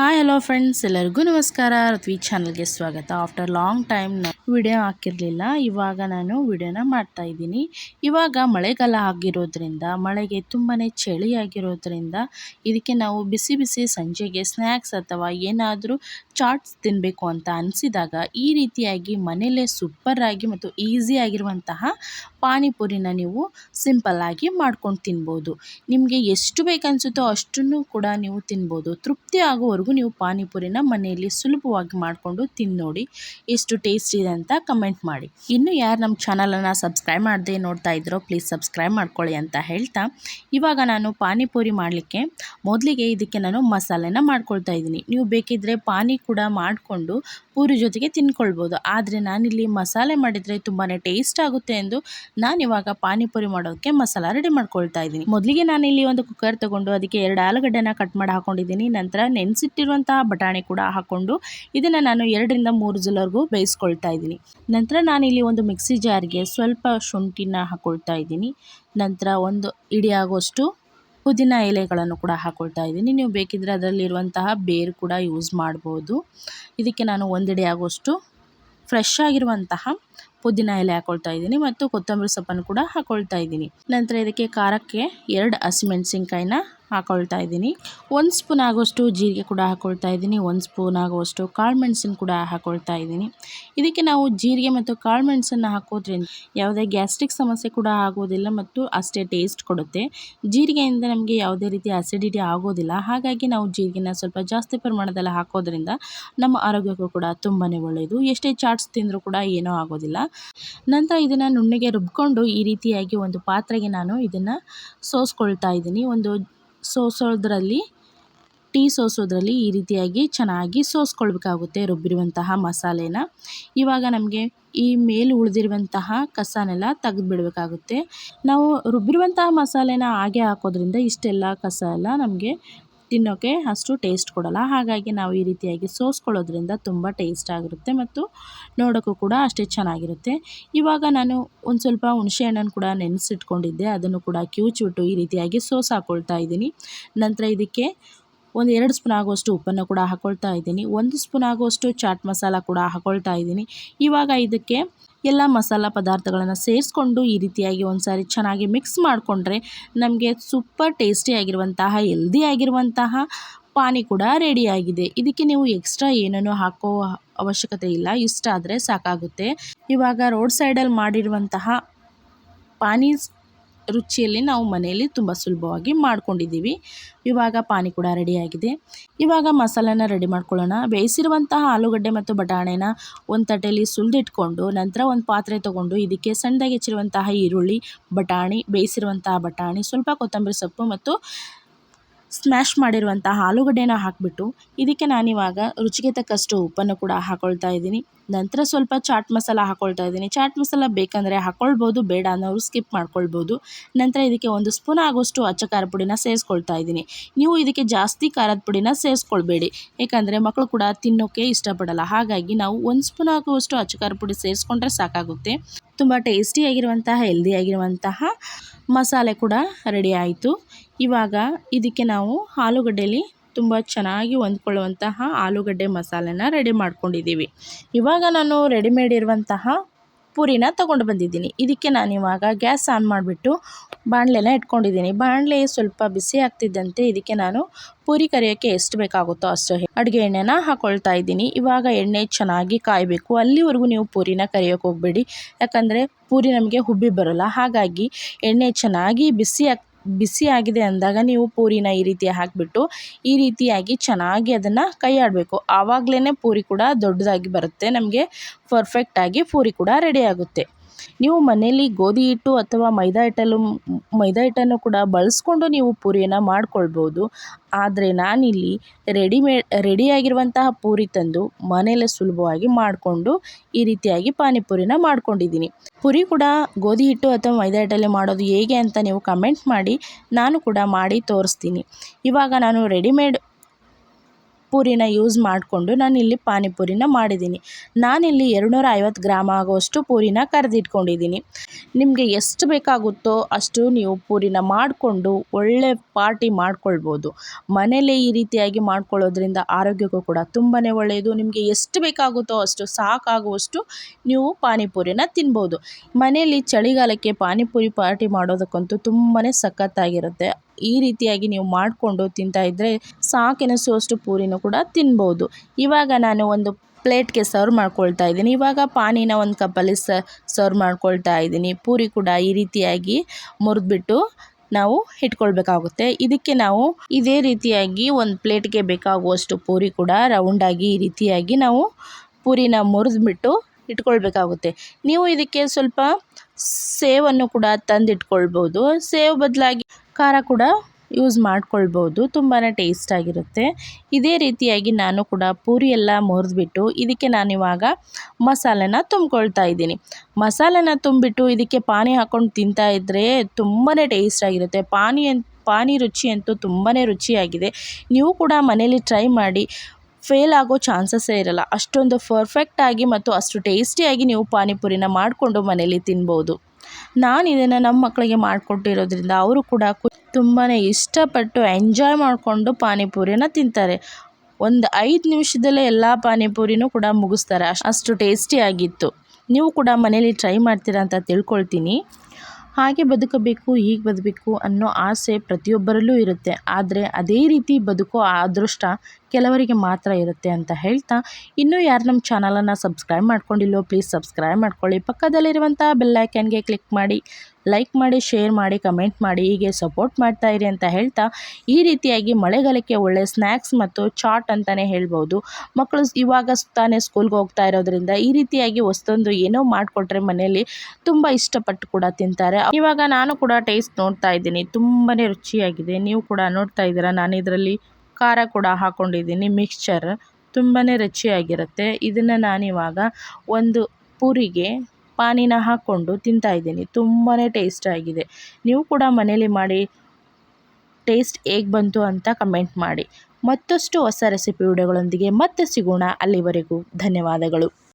Hi hello friends ಎಲ್ಲರಿಗೂ ನಮಸ್ಕಾರ. ರತ್ವಿ ಚಾನಲ್ಗೆ ಸ್ವಾಗತ. ಆಫ್ಟರ್ ಲಾಂಗ್ ಟೈಮ್ ವಿಡಿಯೋ ಹಾಕಿರಲಿಲ್ಲ, ಇವಾಗ ನಾನು ವಿಡಿಯೋನ ಮಾಡ್ತಾ ಇದ್ದೀನಿ. ಇವಾಗ ಮಳೆಗಾಲ ಆಗಿರೋದ್ರಿಂದ, ಮಳೆಗೆ ತುಂಬಾ ಚಳಿ ಆಗಿರೋದ್ರಿಂದ ಇದಕ್ಕೆ ನಾವು ಬಿಸಿ ಬಿಸಿ ಸಂಜೆಗೆ ಸ್ನ್ಯಾಕ್ಸ್ ಅಥವಾ ಏನಾದರೂ ಚಾಟ್ಸ್ ತಿನ್ನಬೇಕು ಅಂತ ಅನಿಸಿದಾಗ, ಈ ರೀತಿಯಾಗಿ ಮನೆಯಲ್ಲೇ ಸೂಪರಾಗಿ ಮತ್ತು ಈಸಿ ಆಗಿರುವಂತಹ ಪಾನಿಪುರಿನ ನೀವು ಸಿಂಪಲ್ಲಾಗಿ ಮಾಡ್ಕೊಂಡು ತಿನ್ಬೋದು. ನಿಮಗೆ ಎಷ್ಟು ಬೇಕನ್ಸುತ್ತೋ ಅಷ್ಟನ್ನು ಕೂಡ ನೀವು ತಿನ್ಬೋದು. ತೃಪ್ತಿ ಆಗೋವರೆಗೂ ನೀವು ಪಾನಿಪುರಿನ ಮನೆಯಲ್ಲಿ ಸುಲಭವಾಗಿ ಮಾಡಿಕೊಂಡು ತಿಂದು ನೋಡಿ ಎಷ್ಟು ಟೇಸ್ಟ್ ಇದೆ ಅಂತ ಕಮೆಂಟ್ ಮಾಡಿ. ಇನ್ನು ಯಾರು ನಮ್ಮ ಚಾನಲನ್ನು ಸಬ್ಸ್ಕ್ರೈಬ್ ಮಾಡದೆ ನೋಡ್ತಾ ಇದ್ರೋ ಪ್ಲೀಸ್ ಸಬ್ಸ್ಕ್ರೈಬ್ ಮಾಡ್ಕೊಳ್ಳಿ ಅಂತ ಹೇಳ್ತಾ. ಇವಾಗ ನಾನು ಪಾನಿಪುರಿ ಮಾಡಲಿಕ್ಕೆ ಮೊದಲಿಗೆ ಇದಕ್ಕೆ ನಾನು ಮಸಾಲೆನ ಮಾಡ್ಕೊಳ್ತಾ ಇದ್ದೀನಿ. ನೀವು ಬೇಕಿದ್ದರೆ ಪಾನಿ ಕೂಡ ಮಾಡಿಕೊಂಡು ಪೂರಿ ಜೊತೆಗೆ ತಿನ್ಕೊಳ್ಬೋದು. ಆದರೆ ನಾನಿಲ್ಲಿ ಮಸಾಲೆ ಮಾಡಿದರೆ ತುಂಬಾ ಟೇಸ್ಟ್ ಆಗುತ್ತೆ ಎಂದು ನಾನು ಇವಾಗ ಪಾನಿಪುರಿ ಮಾಡೋದಕ್ಕೆ ಮಸಾಲ ರೆಡಿ ಮಾಡ್ಕೊಳ್ತಾ ಇದ್ದೀನಿ. ಮೊದಲಿಗೆ ನಾನಿಲ್ಲಿ ಒಂದು ಕುಕ್ಕರ್ ತಗೊಂಡು ಅದಕ್ಕೆ ಎರಡು ಆಲೂಗಡ್ಡೆನ ಕಟ್ ಮಾಡಿ ಹಾಕೊಂಡಿದ್ದೀನಿ. ನಂತರ ನೆನೆಸಿಟ್ಟಿರುವಂತಹ ಬಟಾಣಿ ಕೂಡ ಹಾಕ್ಕೊಂಡು ಇದನ್ನು ನಾನು ಎರಡರಿಂದ ಮೂರು ಜಲವರೆಗೂ ಬೇಯಿಸ್ಕೊಳ್ತಾ ಇದ್ದೀನಿ. ನಂತರ ನಾನಿಲ್ಲಿ ಒಂದು ಮಿಕ್ಸಿ ಜಾರ್ಗೆ ಸ್ವಲ್ಪ ಶುಂಠಿನ ಹಾಕ್ಕೊಳ್ತಾ ಇದ್ದೀನಿ. ನಂತರ ಒಂದು ಇಡಿಯಾಗುವಷ್ಟು ಪುದೀನ ಎಲೆಗಳನ್ನು ಕೂಡ ಹಾಕ್ಕೊಳ್ತಾ ಇದ್ದೀನಿ. ನೀವು ಬೇಕಿದ್ದರೆ ಅದರಲ್ಲಿರುವಂತಹ ಬೇರು ಕೂಡ ಯೂಸ್ ಮಾಡ್ಬೋದು. ಇದಕ್ಕೆ ನಾನು ಒಂದೆಡೆ ಆಗೋಷ್ಟು ಫ್ರೆಶ್ ಆಗಿರುವಂತಹ ಪುದೀನ ಎಲೆ ಹಾಕ್ಕೊಳ್ತಾ ಇದ್ದೀನಿ ಮತ್ತು ಕೊತ್ತಂಬರಿ ಸೊಪ್ಪನ್ನು ಕೂಡ ಹಾಕ್ಕೊಳ್ತಾ ಇದ್ದೀನಿ. ನಂತರ ಇದಕ್ಕೆ ಖಾರಕ್ಕೆ ಎರಡು ಹಸಿಮೆಣಸಿನ್ಕಾಯಿನ ಹಾಕ್ಕೊಳ್ತಾ ಇದ್ದೀನಿ. ಒಂದು ಸ್ಪೂನ್ ಆಗೋಷ್ಟು ಜೀರಿಗೆ ಕೂಡ ಹಾಕ್ಕೊಳ್ತಾ ಇದ್ದೀನಿ. ಒಂದು ಸ್ಪೂನ್ ಆಗುವಷ್ಟು ಕಾಳು ಮೆಣಸನ್ನು ಕೂಡ ಹಾಕ್ಕೊಳ್ತಾ ಇದ್ದೀನಿ. ಇದಕ್ಕೆ ನಾವು ಜೀರಿಗೆ ಮತ್ತು ಕಾಳು ಮೆಣಸನ್ನು ಹಾಕೋದ್ರಿಂದ ಯಾವುದೇ ಗ್ಯಾಸ್ಟ್ರಿಕ್ ಸಮಸ್ಯೆ ಕೂಡ ಆಗೋದಿಲ್ಲ ಮತ್ತು ಅಷ್ಟೇ ಟೇಸ್ಟ್ ಕೊಡುತ್ತೆ. ಜೀರಿಗೆಯಿಂದ ನಮಗೆ ಯಾವುದೇ ರೀತಿ ಅಸಿಡಿಟಿ ಆಗೋದಿಲ್ಲ. ಹಾಗಾಗಿ ನಾವು ಜೀರಿಗೆನ ಸ್ವಲ್ಪ ಜಾಸ್ತಿ ಪ್ರಮಾಣದಲ್ಲಿ ಹಾಕೋದ್ರಿಂದ ನಮ್ಮ ಆರೋಗ್ಯಕ್ಕೂ ಕೂಡ ತುಂಬಾ ಒಳ್ಳೆಯದು ಎಷ್ಟೇ ಚಾಟ್ಸ್ ತಿಂದರೂ ಕೂಡ ಏನೂ ಆಗೋದಿಲ್ಲ. ನಂತರ ಇದನ್ನು ನುಣ್ಣಗೆ ರುಬ್ಕೊಂಡು ಈ ರೀತಿಯಾಗಿ ಒಂದು ಪಾತ್ರೆಗೆ ನಾನು ಇದನ್ನು ಸೋಸ್ಕೊಳ್ತಾ ಇದ್ದೀನಿ. ಒಂದು ಸೋಸೋದ್ರಲ್ಲಿ, ಟೀ ಸೋಸೋದ್ರಲ್ಲಿ ಈ ರೀತಿಯಾಗಿ ಚೆನ್ನಾಗಿ ಸೋಸ್ಕೊಳ್ಬೇಕಾಗುತ್ತೆ ರುಬ್ಬಿರುವಂತಹ ಮಸಾಲೆನ. ಇವಾಗ ನಮಗೆ ಈ ಮೇಲೆ ಉಳಿದಿರುವಂತಹ ಕಸನೆಲ್ಲ ತೆಗೆದುಬಿಡಬೇಕಾಗುತ್ತೆ. ನಾವು ರುಬ್ಬಿರುವಂತಹ ಮಸಾಲೆನ ಹಾಗೆ ಹಾಕೋದ್ರಿಂದ ಇಷ್ಟೆಲ್ಲ ಕಸ ಎಲ್ಲ ನಮಗೆ ತಿನ್ನೋಕ್ಕೆ ಅಷ್ಟು ಟೇಸ್ಟ್ ಕೊಡೋಲ್ಲ. ಹಾಗಾಗಿ ನಾವು ಈ ರೀತಿಯಾಗಿ ಸೋಸ್ಕೊಳ್ಳೋದ್ರಿಂದ ತುಂಬ ಟೇಸ್ಟ್ ಆಗಿರುತ್ತೆ ಮತ್ತು ನೋಡೋಕ್ಕೂ ಕೂಡ ಅಷ್ಟೇ ಚೆನ್ನಾಗಿರುತ್ತೆ. ಇವಾಗ ನಾನು ಒಂದು ಸ್ವಲ್ಪ ಹುಣಸೆ ಹಣ್ಣನ್ನು ಕೂಡ ನೆನೆಸಿಟ್ಕೊಂಡಿದ್ದೆ. ಅದನ್ನು ಕೂಡ ಕಿವುಚಿಬಿಟ್ಟು ಈ ರೀತಿಯಾಗಿ ಸೋಸ್ ಹಾಕ್ಕೊಳ್ತಾ ಇದ್ದೀನಿ. ನಂತರ ಇದಕ್ಕೆ ಒಂದು ಎರಡು ಸ್ಪೂನ್ ಆಗುವಷ್ಟು ಉಪ್ಪನ್ನು ಕೂಡ ಹಾಕ್ಕೊಳ್ತಾ ಇದ್ದೀನಿ. ಒಂದು ಸ್ಪೂನ್ ಆಗುವಷ್ಟು ಚಾಟ್ ಮಸಾಲ ಕೂಡ ಹಾಕ್ಕೊಳ್ತಾ ಇದ್ದೀನಿ. ಇವಾಗ ಇದಕ್ಕೆ ಎಲ್ಲ ಮಸಾಲ ಪದಾರ್ಥಗಳನ್ನು ಸೇರಿಸ್ಕೊಂಡು ಈ ರೀತಿಯಾಗಿ ಒಂದು ಸಾರಿ ಚೆನ್ನಾಗಿ ಮಿಕ್ಸ್ ಮಾಡಿಕೊಂಡ್ರೆ ನಮಗೆ ಸೂಪರ್ ಟೇಸ್ಟಿಯಾಗಿರುವಂತಹ ಹೆಲ್ದಿ ಆಗಿರುವಂತಹ ಪಾನಿ ಕೂಡ ರೆಡಿಯಾಗಿದೆ ಇದಕ್ಕೆ ನೀವು ಎಕ್ಸ್ಟ್ರಾ ಏನನ್ನು ಹಾಕೋ ಅವಶ್ಯಕತೆ ಇಲ್ಲ. ಇಷ್ಟ ಆದರೆ ಸಾಕಾಗುತ್ತೆ. ಇವಾಗ ರೋಡ್ ಸೈಡಲ್ಲಿ ಮಾಡಿರುವಂತಹ ಪಾನಿ ರುಚಿಯಲ್ಲಿ ನಾವು ಮನೆಯಲ್ಲಿ ತುಂಬ ಸುಲಭವಾಗಿ ಮಾಡ್ಕೊಂಡಿದ್ದೀವಿ. ಇವಾಗ ಪಾನಿ ಕೂಡ ರೆಡಿಯಾಗಿದೆ. ಇವಾಗ ಮಸಾಲೆನ ರೆಡಿ ಮಾಡ್ಕೊಳ್ಳೋಣ. ಬೇಯಿಸಿರುವಂತಹ ಆಲೂಗಡ್ಡೆ ಮತ್ತು ಬಟಾಣೆನ ಒಂದು ತಟ್ಟೆಯಲ್ಲಿ ಸುಲಿದಿಟ್ಕೊಂಡು ನಂತರ ಒಂದು ಪಾತ್ರೆ ತೊಗೊಂಡು ಇದಕ್ಕೆ ಸಣ್ಣದಾಗಿ ಹೆಚ್ಚಿರುವಂತಹ ಈರುಳ್ಳಿ, ಬಟಾಣಿ, ಬೇಯಿಸಿರುವಂತಹ ಬಟಾಣಿ, ಸ್ವಲ್ಪ ಕೊತ್ತಂಬರಿ ಸೊಪ್ಪು ಮತ್ತು ಸ್ಮ್ಯಾಶ್ ಮಾಡಿರುವಂತಹ ಆಲೂಗಡ್ಡೆನ ಹಾಕಿಬಿಟ್ಟು ಇದಕ್ಕೆ ನಾನಿವಾಗ ರುಚಿಗೆ ತಕ್ಕಷ್ಟು ಉಪ್ಪನ್ನು ಕೂಡ ಹಾಕ್ಕೊಳ್ತಾ ಇದ್ದೀನಿ. ನಂತರ ಸ್ವಲ್ಪ ಚಾಟ್ ಮಸಾಲ ಹಾಕ್ಕೊಳ್ತಾ ಇದ್ದೀನಿ. ಚಾಟ್ ಮಸಾಲ ಬೇಕಂದರೆ ಹಾಕ್ಕೊಳ್ಬೋದು ಬೇಡ ಅನ್ನೋರು ಸ್ಕಿಪ್ ಮಾಡ್ಕೊಳ್ಬೋದು. ನಂತರ ಇದಕ್ಕೆ ಒಂದು ಸ್ಪೂನ್ ಆಗೋಷ್ಟು ಅಚ್ಚ ಖಾರ ಪುಡಿನ ಸೇರಿಸ್ಕೊಳ್ತಾ ಇದ್ದೀನಿ. ನೀವು ಇದಕ್ಕೆ ಜಾಸ್ತಿ ಖಾರದ ಪುಡಿನ ಸೇರಿಸ್ಕೊಳ್ಬೇಡಿ. ಏಕೆಂದರೆ ಮಕ್ಕಳು ಕೂಡ ತಿನ್ನೋಕ್ಕೆ ಇಷ್ಟಪಡಲ್ಲ. ಹಾಗಾಗಿ ನಾವು ಒಂದು ಸ್ಪೂನ್ ಆಗುವಷ್ಟು ಅಚ್ಚ ಖಾರ ಪುಡಿ ಸೇರಿಸ್ಕೊಂಡ್ರೆ ಸಾಕಾಗುತ್ತೆ. ತುಂಬ ಟೇಸ್ಟಿಯಾಗಿರುವಂತಹ ಹೆಲ್ದಿಯಾಗಿರುವಂತಹ ಮಸಾಲೆ ಕೂಡ ರೆಡಿ ಆಯಿತು. ಇವಾಗ ಇದಕ್ಕೆ ನಾವು ಆಲೂಗಡ್ಡೆಯಲ್ಲಿ ತುಂಬ ಚೆನ್ನಾಗಿ ಹೊಂದ್ಕೊಳ್ಳುವಂತಹ ಆಲೂಗಡ್ಡೆ ಮಸಾಲೆನ ರೆಡಿ ಮಾಡ್ಕೊಂಡಿದ್ದೀವಿ. ಇವಾಗ ನಾನು ರೆಡಿಮೇಡ್ ಇರುವಂತಹ ಪೂರಿನ ತೊಗೊಂಡು ಬಂದಿದ್ದೀನಿ. ಇದಕ್ಕೆ ನಾನು ಇವಾಗ ಗ್ಯಾಸ್ ಆನ್ ಮಾಡಿಬಿಟ್ಟು ಬಾಣಲೆನ ಇಟ್ಕೊಂಡಿದ್ದೀನಿ. ಬಾಣಲೆ ಸ್ವಲ್ಪ ಬಿಸಿ ಆಗ್ತಿದ್ದಂತೆ ಇದಕ್ಕೆ ನಾನು ಪೂರಿ ಕರಿಯೋಕ್ಕೆ ಎಷ್ಟು ಬೇಕಾಗುತ್ತೋ ಅಷ್ಟು ಅಡುಗೆ ಎಣ್ಣೆನ ಹಾಕ್ಕೊಳ್ತಾ ಇದ್ದೀನಿ. ಇವಾಗ ಎಣ್ಣೆ ಚೆನ್ನಾಗಿ ಕಾಯಬೇಕು. ಅಲ್ಲಿವರೆಗೂ ನೀವು ಪೂರಿನ ಕರಿಯೋಕ್ಕೆ ಹೋಗಬೇಡಿ. ಯಾಕಂದರೆ ಪೂರಿ ನಮಗೆ ಹುಬ್ಬಿ ಬರೋಲ್ಲ. ಹಾಗಾಗಿ ಎಣ್ಣೆ ಚೆನ್ನಾಗಿ ಬಿಸಿ ಆಗಿ ಬಿಸಿ ಆಗಿದೆ ಅಂದಾಗ ನೀವು ಪೂರಿನ ಈ ರೀತಿ ಹಾಕಿಬಿಟ್ಟು ಈ ರೀತಿಯಾಗಿ ಚೆನ್ನಾಗಿ ಅದನ್ನು ಕೈ ಆಡಬೇಕು ಆವಾಗಲೇ ಪೂರಿ ಕೂಡ ದೊಡ್ಡದಾಗಿ ಬರುತ್ತೆ. ನಮಗೆ ಫರ್ಫೆಕ್ಟಾಗಿ ಪೂರಿ ಕೂಡ ರೆಡಿ ಆಗುತ್ತೆ. ನೀವು ಮನೆಯಲ್ಲಿ ಗೋಧಿ ಹಿಟ್ಟು ಅಥವಾ ಮೈದಾ ಹಿಟ್ಟಲ್ಲು, ಮೈದಾ ಹಿಟ್ಟನ್ನು ಕೂಡ ಬಳಸ್ಕೊಂಡು ನೀವು ಪೂರಿಯನ್ನು ಮಾಡ್ಕೊಳ್ಬೋದು. ಆದರೆ ನಾನಿಲ್ಲಿ ರೆಡಿಮೇಡ್ ರೆಡಿಯಾಗಿರುವಂತಹ ಪೂರಿ ತಂದು ಮನೆಯಲ್ಲೇ ಸುಲಭವಾಗಿ ಮಾಡಿಕೊಂಡು ಈ ರೀತಿಯಾಗಿ ಪಾನಿಪುರಿನ ಮಾಡ್ಕೊಂಡಿದ್ದೀನಿ. ಪೂರಿ ಕೂಡ ಗೋಧಿ ಹಿಟ್ಟು ಅಥವಾ ಮೈದಾ ಹಿಟ್ಟಲ್ಲಿ ಮಾಡೋದು ಹೇಗೆ ಅಂತ ನೀವು ಕಮೆಂಟ್ ಮಾಡಿ, ನಾನು ಕೂಡ ಮಾಡಿ ತೋರಿಸ್ತೀನಿ. ಇವಾಗ ನಾನು ರೆಡಿಮೇಡ್ ಪೂರಿನ ಯೂಸ್ ಮಾಡಿಕೊಂಡು ನಾನಿಲ್ಲಿ ಪಾನಿಪುರಿನ ಮಾಡಿದ್ದೀನಿ. ನಾನಿಲ್ಲಿ ಎರಡುನೂರ ಐವತ್ತು ಗ್ರಾಮ್ ಆಗುವಷ್ಟು ಪೂರಿನ ಕರೆದಿಟ್ಕೊಂಡಿದ್ದೀನಿ. ನಿಮಗೆ ಎಷ್ಟು ಬೇಕಾಗುತ್ತೋ ಅಷ್ಟು ನೀವು ಪೂರಿನ ಮಾಡಿಕೊಂಡು ಒಳ್ಳೆ ಪಾರ್ಟಿ ಮಾಡ್ಕೊಳ್ಬೋದು. ಮನೇಲಿ ಈ ರೀತಿಯಾಗಿ ಮಾಡ್ಕೊಳ್ಳೋದ್ರಿಂದ ಆರೋಗ್ಯಕ್ಕೂ ಕೂಡ ತುಂಬಾ ಒಳ್ಳೆಯದು. ನಿಮಗೆ ಎಷ್ಟು ಬೇಕಾಗುತ್ತೋ ಅಷ್ಟು ಸಾಕಾಗುವಷ್ಟು ನೀವು ಪಾನಿಪುರಿನ ತಿನ್ಬೋದು. ಮನೆಯಲ್ಲಿ ಚಳಿಗಾಲಕ್ಕೆ ಪಾನಿಪುರಿ ಪಾರ್ಟಿ ಮಾಡೋದಕ್ಕಂತೂ ತುಂಬಾ ಸಖತ್ತಾಗಿರುತ್ತೆ. ಈ ರೀತಿಯಾಗಿ ನೀವು ಮಾಡಿಕೊಂಡು ತಿಂತಾಯಿದ್ರೆ ಸಾಕೆನಿಸುವಷ್ಟು ಪೂರಿನೂ ಕೂಡ ತಿನ್ಬೋದು. ಇವಾಗ ನಾನು ಒಂದು ಪ್ಲೇಟ್ಗೆ ಸರ್ವ್ ಮಾಡ್ಕೊಳ್ತಾ ಇದ್ದೀನಿ. ಇವಾಗ ಪಾನಿನ ಒಂದು ಕಪ್ಪಲ್ಲಿ ಸರ್ವ್ ಮಾಡ್ಕೊಳ್ತಾ ಇದ್ದೀನಿ. ಪೂರಿ ಕೂಡ ಈ ರೀತಿಯಾಗಿ ಮುರಿದ್ಬಿಟ್ಟು ನಾವು ಇಟ್ಕೊಳ್ಬೇಕಾಗುತ್ತೆ. ಇದಕ್ಕೆ ನಾವು ಇದೇ ರೀತಿಯಾಗಿ ಒಂದು ಪ್ಲೇಟ್ಗೆ ಬೇಕಾಗುವಷ್ಟು ಪೂರಿ ಕೂಡ ರೌಂಡಾಗಿ ಈ ರೀತಿಯಾಗಿ ನಾವು ಪೂರಿನ ಮುರಿದ್ಬಿಟ್ಟು ಇಟ್ಕೊಳ್ಬೇಕಾಗುತ್ತೆ. ನೀವು ಇದಕ್ಕೆ ಸ್ವಲ್ಪ ಸೇವನ್ನು ಕೂಡ ತಂದಿಟ್ಕೊಳ್ಬೋದು. ಸೇವ್ ಬದಲಾಗಿ ಖಾರ ಕೂಡ ಯೂಸ್ ಮಾಡ್ಕೊಳ್ಬೋದು. ತುಂಬಾ ಟೇಸ್ಟಾಗಿರುತ್ತೆ ಇದೇ ರೀತಿಯಾಗಿ ನಾನು ಕೂಡ ಪೂರಿ ಎಲ್ಲ ಮುರಿದ್ಬಿಟ್ಟು ಇದಕ್ಕೆ ನಾನಿವಾಗ ಮಸಾಲೆನ ತುಂಬ್ಕೊಳ್ತಾ ಇದ್ದೀನಿ. ಮಸಾಲೆನ ತುಂಬಿಟ್ಟು ಇದಕ್ಕೆ ಪಾನಿ ಹಾಕ್ಕೊಂಡು ತಿಂತಾ ಇದ್ದರೆ ತುಂಬಾ ಟೇಸ್ಟಾಗಿರುತ್ತೆ ಪಾನಿ ಪಾನಿ ರುಚಿ ಅಂತೂ ತುಂಬಾ ರುಚಿಯಾಗಿದೆ. ನೀವು ಕೂಡ ಮನೇಲಿ ಟ್ರೈ ಮಾಡಿ ಫೇಲ್ ಆಗೋ ಚಾನ್ಸಸ್ಸೇ ಇರಲ್ಲ. ಅಷ್ಟೊಂದು ಪರ್ಫೆಕ್ಟಾಗಿ ಮತ್ತು ಅಷ್ಟು ಟೇಸ್ಟಿಯಾಗಿ ನೀವು ಪಾನಿಪುರಿನ ಮಾಡಿಕೊಂಡು ಮನೇಲಿ ತಿನ್ಬೋದು. ನಾನು ಇದನ್ನು ನಮ್ಮ ಮಕ್ಕಳಿಗೆ ಮಾಡಿಕೊಟ್ಟಿರೋದ್ರಿಂದ ಅವರು ಕೂಡ ತುಂಬಾ ಇಷ್ಟಪಟ್ಟು ಎಂಜಾಯ್ ಮಾಡಿಕೊಂಡು ಪಾನಿಪುರಿನ ತಿಂತಾರೆ. ಒಂದು ಐದು ನಿಮಿಷದಲ್ಲೇ ಎಲ್ಲ ಪಾನಿಪುರಿನೂ ಕೂಡ ಮುಗಿಸ್ತಾರೆ. ಅಷ್ಟು ಟೇಸ್ಟಿಯಾಗಿತ್ತು ನೀವು ಕೂಡ ಮನೇಲಿ ಟ್ರೈ ಮಾಡ್ತೀರಾ ಅಂತ ತಿಳ್ಕೊಳ್ತೀನಿ. ಹಾಗೆ ಬದುಕಬೇಕು, ಹೀಗೆ ಬದುಕಬೇಕು ಅನ್ನೋ ಆಸೆ ಪ್ರತಿಯೊಬ್ಬರಲ್ಲೂ ಇರುತ್ತೆ. ಆದರೆ ಅದೇ ರೀತಿ ಬದುಕೋ ಅದೃಷ್ಟ ಕೆಲವರಿಗೆ ಮಾತ್ರ ಇರುತ್ತೆ ಅಂತ ಹೇಳ್ತಾ, ಇನ್ನೂ ಯಾರು ನಮ್ಮ ಚಾನಲನ್ನು ಸಬ್ಸ್ಕ್ರೈಬ್ ಮಾಡ್ಕೊಂಡಿಲ್ಲೋ ಪ್ಲೀಸ್ ಸಬ್ಸ್ಕ್ರೈಬ್ ಮಾಡ್ಕೊಳ್ಳಿ. ಪಕ್ಕದಲ್ಲಿರುವಂಥ ಬೆಲ್ಲೈಕನ್ಗೆ ಕ್ಲಿಕ್ ಮಾಡಿ, ಲೈಕ್ ಮಾಡಿ, ಶೇರ್ ಮಾಡಿ, ಕಮೆಂಟ್ ಮಾಡಿ, ಹೀಗೆ ಸಪೋರ್ಟ್ ಮಾಡ್ತಾ ಇರಿ ಅಂತ ಹೇಳ್ತಾ, ಈ ರೀತಿಯಾಗಿ ಮಳೆಗಾಲಕ್ಕೆ ಒಳ್ಳೆ ಸ್ನ್ಯಾಕ್ಸ್ ಮತ್ತು ಚಾಟ್ ಅಂತಲೇ ಹೇಳ್ಬೋದು. ಮಕ್ಕಳು ಇವಾಗ ತಾನೇ ಸ್ಕೂಲ್ಗೆ ಹೋಗ್ತಾ ಇರೋದ್ರಿಂದ ಈ ರೀತಿಯಾಗಿ ಹೊಸದೊಂದು ಏನೋ ಮಾಡಿಕೊಟ್ರೆ ಮನೆಯಲ್ಲಿ ತುಂಬ ಇಷ್ಟಪಟ್ಟು ಕೂಡ ತಿಂತಾರೆ. ಇವಾಗ ನಾನು ಕೂಡ ಟೇಸ್ಟ್ ನೋಡ್ತಾ ಇದ್ದೀನಿ. ತುಂಬಾ ರುಚಿಯಾಗಿದೆ. ನೀವು ಕೂಡ ನೋಡ್ತಾ ಇದ್ದೀರಾ? ನಾನು ಇದರಲ್ಲಿ ಖಾರ ಕೂಡ ಹಾಕ್ಕೊಂಡಿದ್ದೀನಿ ಮಿಕ್ಸ್ಚರ್ ತುಂಬಾ ರುಚಿಯಾಗಿರುತ್ತೆ. ಇದನ್ನು ನಾನಿವಾಗ ಒಂದು ಪೂರಿಗೆ ಪಾನಿನ ಹಾಕ್ಕೊಂಡು ತಿಂತಾಯಿದ್ದೀನಿ ತುಂಬಾ ಟೇಸ್ಟಾಗಿದೆ ನೀವು ಕೂಡ ಮನೇಲಿ ಮಾಡಿ ಟೇಸ್ಟ್ ಹೇಗೆ ಬಂತು ಅಂತ ಕಮೆಂಟ್ ಮಾಡಿ. ಮತ್ತಷ್ಟು ಹೊಸ ರೆಸಿಪಿ ವಿಡಿಯೋಗಳೊಂದಿಗೆ ಮತ್ತೆ ಸಿಗೋಣ. ಅಲ್ಲಿವರೆಗೂ ಧನ್ಯವಾದಗಳು.